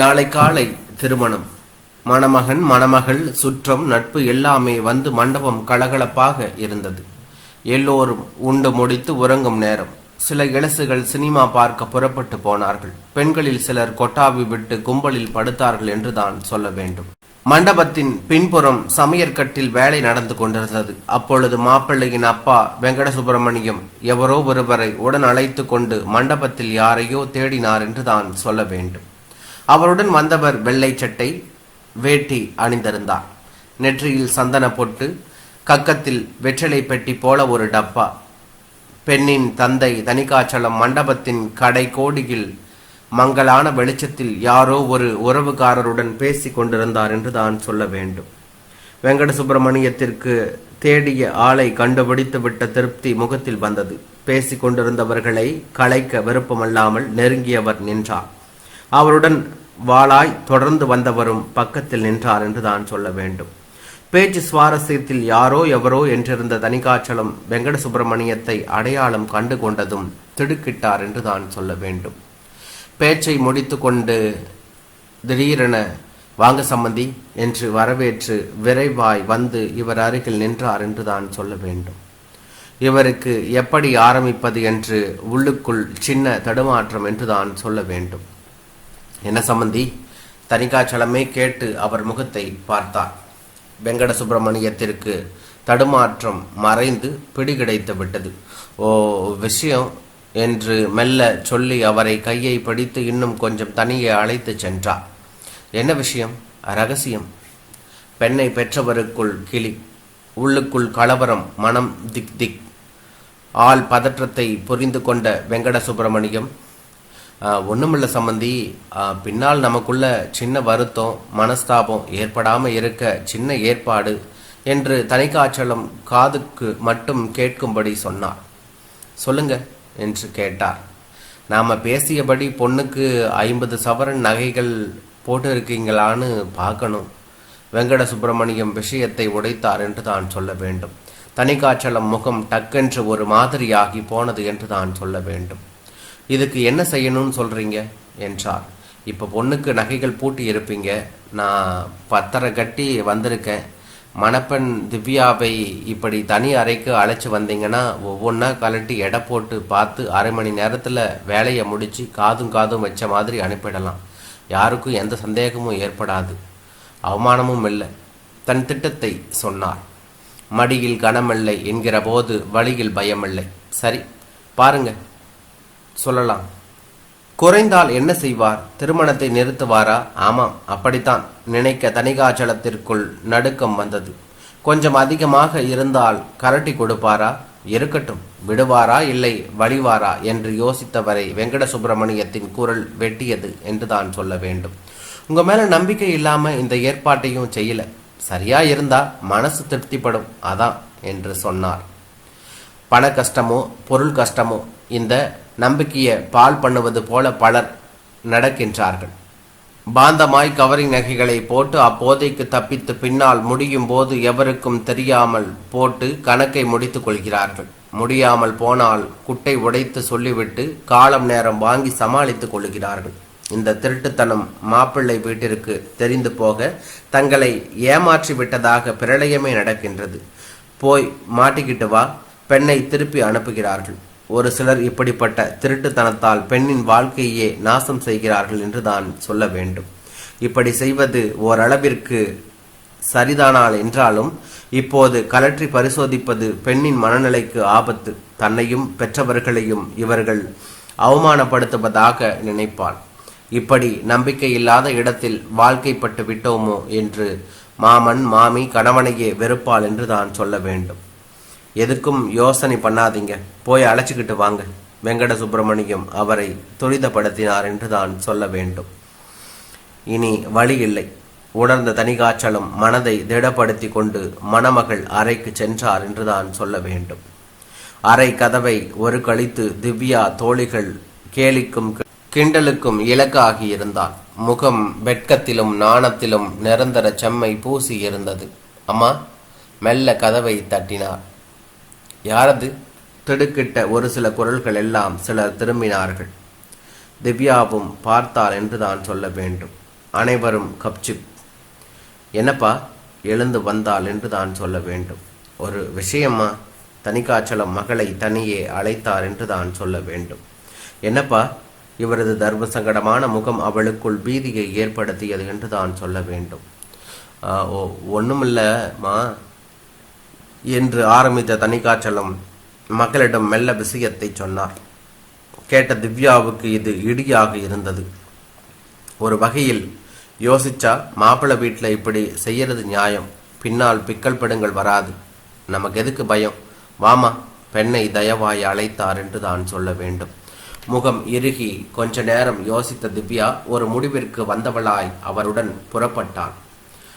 நாளை காலை திருமணம். மணமகன் மணமகள் சுற்றம் நட்பு எல்லாமே வந்து மண்டபம் கலகலப்பாக இருந்தது. எல்லோரும் உண்டு முடித்து உறங்கும் நேரம். சில இளசுகள் சினிமா பார்க்க புறப்பட்டு போனார்கள். பெண்களில் சிலர் கொட்டாவி விட்டு கும்பலில் படுத்தார்கள் என்றுதான் சொல்ல வேண்டும். மண்டபத்தின் பின்புறம் சமையற்கட்டில் வேலை நடந்து கொண்டிருந்தது. அப்பொழுது மாப்பிள்ளையின் அப்பா வெங்கடசுப்பிரமணியம் எவரோ ஒருவரை உடன் அழைத்து கொண்டு மண்டபத்தில் யாரையோ தேடினார் என்று தான் சொல்ல வேண்டும். அவருடன் வந்தவர் வெள்ளை சட்டை வேட்டி அணிந்திருந்தார். நெற்றியில் சந்தன பொட்டு கக்கத்தில் வெற்றிலை பெட்டி போல ஒரு டப்பா. பெண்ணின் தந்தை தனிக்காச்சலம் மண்டபத்தின் கடை கோடியில் மங்களான வெளிச்சத்தில் யாரோ ஒரு உறவுக்காரருடன் பேசி கொண்டிருந்தார் என்று தான் சொல்ல வேண்டும். வெங்கட சுப்பிரமணியத்திற்கு தேடிய ஆளை கண்டுபிடித்து விட்ட திருப்தி முகத்தில் வந்தது. பேசிக் கொண்டிருந்தவர்களை கலைக்க விருப்பமல்லாமல் நெருங்கியவர் நின்றார். அவருடன் வாளாய் தொடர்ந்து வந்தவரும் பக்கத்தில் நின்றார் என்று தான் சொல்ல வேண்டும். பேச்சு சுவாரஸ்யத்தில் யாரோ எவரோ என்றிருந்த தனிகாச்சலம் வெங்கட சுப்பிரமணியத்தை அடையாளம் கண்டு கொண்டதும் திடுக்கிட்டார் என்று தான் சொல்ல வேண்டும். பேச்சை முடித்துக்கொண்டு திடீரென வாங்க சம்மந்தி என்று வரவேற்று விரைவாய் வந்து இவர் அருகில் நின்றார் என்று தான் சொல்ல வேண்டும். இவருக்கு எப்படி ஆரம்பிப்பது என்று உள்ளுக்குள் சின்ன தடுமாற்றம் என்று தான் சொல்ல வேண்டும். என்ன சம்பந்தி? தணிகாச்சலமே கேட்டு அவர் முகத்தை பார்த்தார். வெங்கட சுப்பிரமணியத்திற்கு தடுமாற்றம் மறைந்து பிடிகிடைத்து விட்டது. ஓ விஷயம் என்று மெல்ல சொல்லி அவரை கையை பிடித்து இன்னும் கொஞ்சம் தனியே அழைத்து சென்றார். என்ன விஷயம்? ரகசியம். பெண்ணை பெற்றவருக்குள் கிளி. உள்ளுக்குள் கலவரம் மனம் திக் திக். ஆள் பதற்றத்தை புரிந்து கொண்ட வெங்கட சுப்பிரமணியம் ஒன்றுமில்ல சம்பந்தி. பின்னால் நமக்குள்ள சின்ன வருத்தம் மனஸ்தாபம் ஏற்படாமல் இருக்க சின்ன ஏற்பாடு என்று தனிக்காச்சலம் காதுக்கு மட்டும் கேட்கும்படி சொன்னார். சொல்லுங்க என்று கேட்டார். நாம் பேசியபடி பொண்ணுக்கு ஐம்பது சவரன் நகைகள் போட்டு இருக்கீங்களான்னு பார்க்கணும். வெங்கட சுப்பிரமணியம் விஷயத்தை உடைத்தார் என்று தான் சொல்ல வேண்டும். தனிக்காச்சலம் முகம் டக்கென்று ஒரு மாதிரியாகி போனது என்று தான் சொல்ல வேண்டும். இதுக்கு என்ன செய்யணும்னு சொல்கிறீங்க என்றார். இப்போ பொண்ணுக்கு நகைகள் பூட்டி இருப்பீங்க. நான் பத்தரை கட்டி வந்திருக்கேன். மணப்பெண் திவ்யாவை இப்படி தனி அறைக்கு அழைச்சி வந்தீங்கன்னா ஒவ்வொன்றா கலட்டி எடை போட்டு பார்த்து அரை மணி நேரத்தில் வேலையை முடித்து காதும் காதும் வச்ச மாதிரி அனுப்பிடலாம். யாருக்கும் எந்த சந்தேகமும் ஏற்படாது. அவமானமும் இல்லை. தன் திட்டத்தை சொன்னார். மடியில் கனமில்லை என்கிற போது வழியில் பயமில்லை. சரி பாருங்கள் சொல்லலாம். குறைந்தால் என்ன செய்வார்? திருமணத்தை நிறுத்துவாரா? ஆமாம் அப்படித்தான். நினைக்க தனிகாச்சலத்திற்குள் நடுக்கம் வந்தது. கொஞ்சம் அதிகமாக இருந்தால் கரட்டி கொடுப்பாரா? இருக்கட்டும். விடுவாரா? இல்லை வழிவாரா என்று யோசித்தவரை வெங்கட சுப்பிரமணியத்தின் குரல் வெட்டியது என்று தான் சொல்ல வேண்டும். உங்க மேல நம்பிக்கை இல்லாம இந்த ஏற்பாட்டையும் செய்யல. சரியா இருந்தா மனசு திருப்திப்படும். அதான் என்று சொன்னார். பண கஷ்டமோ பொருள் கஷ்டமோ இந்த நம்பிக்கையை பால் பண்ணுவது போல பலர் நடக்கின்றார்கள். பாந்தமாய் கவரிங் நகைகளை போட்டு அப்போதைக்கு தப்பித்து பின்னால் முடியும் போது எவருக்கும் தெரியாமல் போட்டு கணக்கை முடித்துக் கொள்கிறார்கள். முடியாமல் போனால் குட்டை உடைத்து சொல்லிவிட்டு காலம் நேரம் வாங்கி சமாளித்துக் கொள்கிறார்கள். இந்த திருட்டுத்தனம் மாப்பிள்ளை வீட்டிற்கு தெரிந்து போக தங்களை ஏமாற்றி விட்டதாக பிரளயமே நடக்கின்றது. போய் மாட்டிக்கிட்டு வா பெண்ணை திருப்பி அனுப்புகிறார்கள். ஒரு சிலர் இப்படிப்பட்ட திருட்டுத்தனத்தால் பெண்ணின் வாழ்க்கையே நாசம் செய்கிறார்கள் என்று தான் சொல்ல வேண்டும். இப்படி செய்வது ஓரளவிற்கு சரிதானால் என்றாலும் இப்போது கலற்றி பரிசோதிப்பது பெண்ணின் மனநிலைக்கு ஆபத்து. தன்னையும் பெற்றவர்களையும் இவர்கள் அவமானப்படுத்துவதாக நினைப்பாள். இப்படி நம்பிக்கை இல்லாத இடத்தில் வாழ்க்கைப்பட்டு விட்டோமோ என்று மாமன் மாமி கணவனையே வெறுப்பாள் என்று தான் சொல்ல வேண்டும். எதுக்கும் யோசனை பண்ணாதீங்க. போய் அழைச்சிக்கிட்டு வாங்க. வெங்கட சுப்பிரமணியம் அவரை துரிதப்படுத்தினார் என்று தான் சொல்ல வேண்டும். இனி வழி இல்லை. உணர்ந்த தனிகாச்சலம் மனதை திடப்படுத்தி கொண்டு மணமகள் அறைக்கு சென்றார் என்று தான் சொல்ல வேண்டும். அறை கதவை ஒரு கழித்து திவ்யா தோழிகள் கேலிக்கும் கிண்டலுக்கும் இலக்காகி இருந்தார். முகம் வெட்கத்திலும் நாணத்திலும் நிரந்தர செம்மை பூசி இருந்தது. அம்மா மெல்ல கதவை தட்டினார். யாரது? திடுக்கிட்ட ஒரு சில குரல்கள் எல்லாம் சிலர் திரும்பினார்கள். திவ்யாவும் பார்த்தாள் என்று தான் சொல்ல வேண்டும். அனைவரும் கப்சிப் என்னப்பா? எழுந்து வந்தாள் என்று தான் சொல்ல வேண்டும். ஒரு விஷயமா? தனிக்காச்சலம் மகளை தனியே அழைத்தார் என்று தான் சொல்ல வேண்டும். என்னப்பா? இவரது தர்ம சங்கடமான முகம் அவளுக்குள் பீதியை ஏற்படுத்தியது என்று தான் சொல்ல வேண்டும். ஒன்றுமில்லம்மா ஓ என்று ஆரம்பித்த தணிகாச்சலம் மக்களிடம் மெல்ல விஷயத்தை சொன்னார். கேட்ட திவ்யாவுக்கு இது இடியாக இருந்தது. ஒரு வகையில் யோசிச்சா மாப்பிள்ளை வீட்டில் இப்படி செய்யறது நியாயம். பின்னால் பிக்கல் படுங்கள் வராது. நமக்கு எதுக்கு பயம்? வாமா பெண்ணை தயவாய் அழைத்தார் என்று தான் சொல்ல வேண்டும். முகம் இறுகி கொஞ்ச நேரம் யோசித்த திவ்யா ஒரு முடிவிற்கு வந்தவளாய் அவருடன் புறப்பட்டான்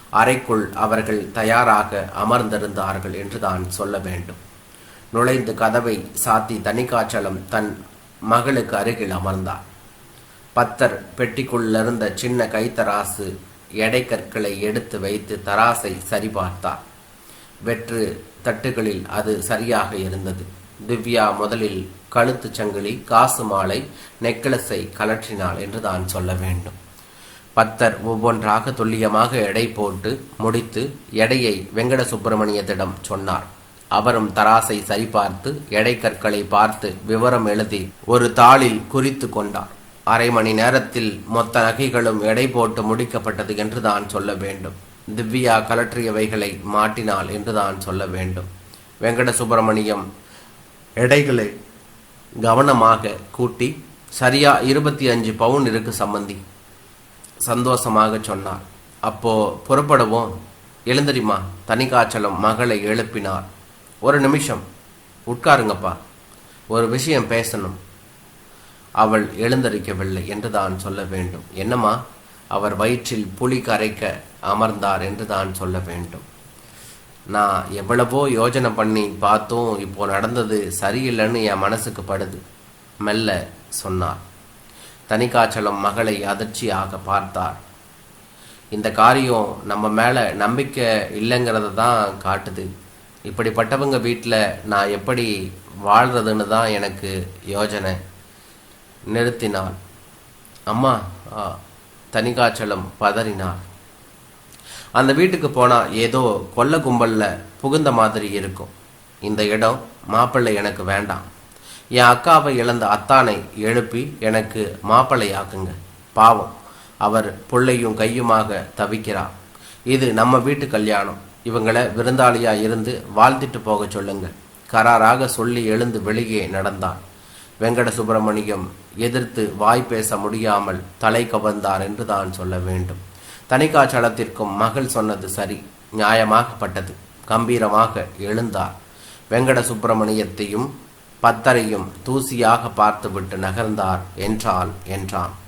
அறைக்குள் அவர்கள் தயாராக அமர்ந்திருந்தார்கள் என்றுதான் சொல்ல வேண்டும். நுழைந்து கதவை சாத்தி தனிக்காச்சலம் தன் மகளுக்கு அருகில் அமர்ந்தார். பத்தர் பெட்டிக்குள்ளிருந்த சின்ன கைத்தராசு எடை கற்களை எடுத்து வைத்து தராசை சரிபார்த்தார். வெற்று தட்டுகளில் அது சரியாக இருந்தது. திவ்யா முதலில் கழுத்துச் சங்கிலி காசு மாலை நெக்லஸை கலற்றினாள் என்று தான் சொல்ல வேண்டும். பத்தர் ஒவ்வொன்றாக துல்லியமாக எடை போட்டு முடித்து எடையை வெங்கட சுப்பிரமணியத்திடம் சொன்னார். அவரும் தராசை சரிபார்த்து எடை கற்களை பார்த்து விவரம் எழுதி ஒரு தாளில் குறித்து கொண்டார். அரை மணி நேரத்தில் மொத்த நகைகளும் எடை போட்டு முடிக்கப்பட்டது என்று தான் சொல்ல வேண்டும். திவ்யா கலற்றியவைகளை மாட்டினாள் என்று தான் சொல்ல வேண்டும். வெங்கட சுப்பிரமணியம் எடைகளை கவனமாக கூட்டி சரியா இருபத்தி அஞ்சு பவுன் இருக்கு சம்பந்தி சந்தோஷமாக சொன்னார். அப்போ புறப்படுவோம். எழுந்தரிமா தனிக்காச்சலம் மகளை எழுப்பினார். ஒரு நிமிஷம் உட்காருங்கப்பா. ஒரு விஷயம் பேசணும். அவள் எழுந்தரிக்கவில்லை என்று தான் சொல்ல வேண்டும். என்னம்மா? அவர் வயிற்றில் புலி கரைக்க அமர்ந்தார் என்று தான் சொல்ல வேண்டும். நான் எவ்வளவோ யோஜனை பண்ணி பார்த்தும். இப்போ நடந்தது சரியில்லைன்னு என் மனசுக்கு படுது. மெல்ல சொன்னார். தனிக்காச்சலம் மகளை அதிர்ச்சியாக பார்த்தார். இந்த காரியம் நம்ம மேலே நம்பிக்கை இல்லைங்கிறத தான் காட்டுது. இப்படிப்பட்டவங்க வீட்டில் நான் எப்படி வாழ்கிறதுன்னு தான் எனக்கு யோஜனை நிறுத்தினாள். அம்மா ஆ, தனிக்காச்சலம் பதறினார் அந்த வீட்டுக்கு போனால் ஏதோ கொல்ல கும்பலில் புகுந்த மாதிரி இருக்கும். இந்த இடம் மாப்பிள்ளை எனக்கு வேண்டாம். என் அக்காவை இழந்த அத்தானை எழுப்பி எனக்கு மாப்பிள்ளையாக்குங்க. பாவம். அவர் பிள்ளையும் கையுமாக தவிக்கிறார். இது நம்ம வீட்டு கல்யாணம். இவங்களை விருந்தாளியா இருந்து வாழ்த்திட்டு போக சொல்லுங்க. கராராக சொல்லி எழுந்து வெளியே நடந்தான். வெங்கட சுப்பிரமணியம் எதிர்த்து வாய் பேச முடியாமல் தலை கவர்ந்தார் என்று தான் சொல்ல வேண்டும். தனிக்காச்சலத்திற்கும் மகள் சொன்னது சரி. நியாயமாகப்பட்டது. கம்பீரமாக எழுந்தார். வெங்கட சுப்பிரமணியத்தையும் பத்தரையும் தூசியாக பார்த்துவிட்டு நகர்ந்தார். என்றால் என்றான்.